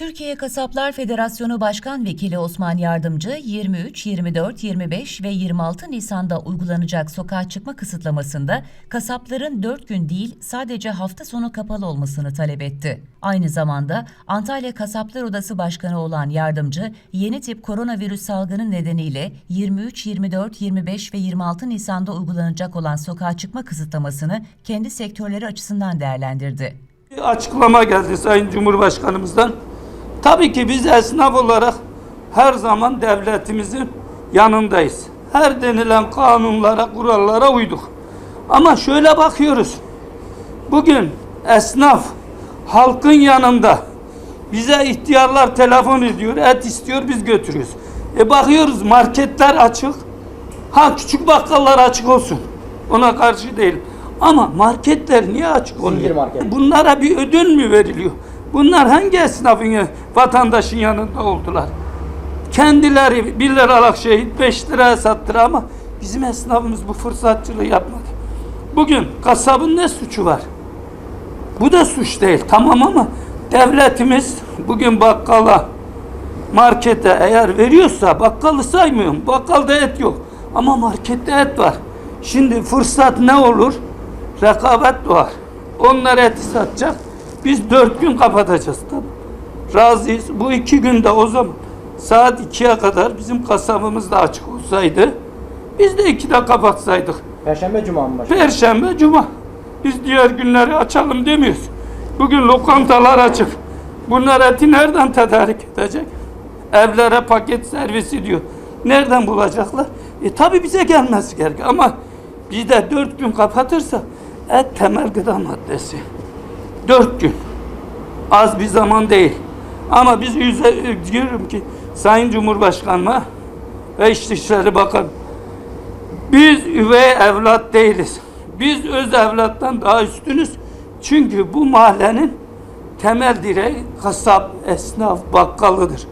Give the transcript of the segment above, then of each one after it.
Türkiye Kasaplar Federasyonu Başkan Vekili Osman Yardımcı 23, 24, 25 ve 26 Nisan'da uygulanacak sokağa çıkma kısıtlamasında kasapların 4 gün değil sadece hafta sonu kapalı olmasını talep etti. Aynı zamanda Antalya Kasaplar Odası Başkanı olan Yardımcı yeni tip koronavirüs salgını nedeniyle 23, 24, 25 ve 26 Nisan'da uygulanacak olan sokağa çıkma kısıtlamasını kendi sektörleri açısından değerlendirdi. Bir açıklama geldi Sayın Cumhurbaşkanımızdan. Tabii ki biz esnaf olarak her zaman devletimizin yanındayız. Her denilen kanunlara, kurallara uyduk. Ama şöyle bakıyoruz. Bugün esnaf halkın yanında bize ihtiyarlar telefon ediyor, et istiyor biz götürüyoruz. E bakıyoruz marketler açık. Ha küçük bakkallar açık olsun. Ona karşı değilim. Ama marketler niye açık oluyor? Market. Bunlara bir ödül mü veriliyor? Bunlar hangi esnafın, vatandaşın yanında oldular? Kendileri 1 liralık şeyi 5 liraya sattılar ama bizim esnafımız bu fırsatçılığı yapmadı. Bugün kasabın ne suçu var? Bu da suç değil tamam ama devletimiz bugün bakkala markete eğer veriyorsa bakkalı saymıyorum. Bakkalda et yok. Ama markette et var. Şimdi fırsat ne olur? Rekabet doğar. Onlar eti satacak. Biz dört gün kapatacağız tabii. Razıyız. Bu iki günde o zaman saat ikiye kadar bizim kasabımız da açık olsaydı biz de ikide kapatsaydık. Perşembe Cuma mı başkanım? Perşembe, Cuma. Biz diğer günleri açalım demiyoruz. Bugün lokantalar açık. Bunlar eti nereden tedarik edecek? Evlere paket servisi diyor. Nereden bulacaklar? E tabi bize gelmesi gerek ama bir de dört gün kapatırsa et temel gıda maddesi. Dört gün. Az bir zaman değil. Ama biz yüze, diyorum ki Sayın Cumhurbaşkanıma ve İçişleri Bakanı biz üvey evlat değiliz. Biz öz evlattan daha üstünüz. Çünkü bu mahallenin temel direği kasap, esnaf, bakkalıdır.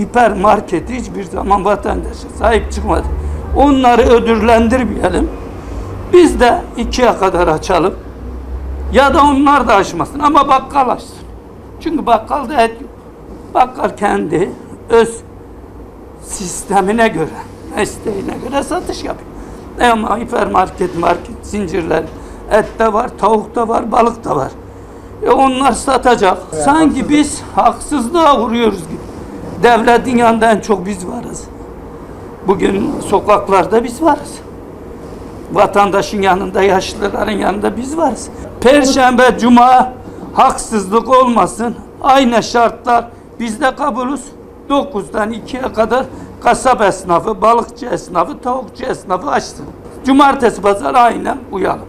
Hipermarketi hiçbir zaman vatandaşa sahip çıkmadı. Onları ödüllendirmeyelim. Biz de ikiye kadar açalım. Ya da onlar da açmasın ama bakkal açsın. Çünkü bakkalda et yok. Bakkal kendi öz sistemine göre, mesleğine göre satış yapıyor. Ama hipermarket, market, zincirler, et de var, tavuk da var, balık da var. E onlar satacak. Sanki biz haksızlığa vuruyoruz gibi. Devletin yanında en çok biz varız. Bugün sokaklarda biz varız. Vatandaşın yanında, yaşlıların yanında biz varız. Perşembe, cuma haksızlık olmasın. Aynı şartlar bizde kabulüz. 9'dan 2'ye kadar kasap esnafı, balıkçı esnafı, tavukçu esnafı açsın. Cumartesi, pazar aynen uyalım.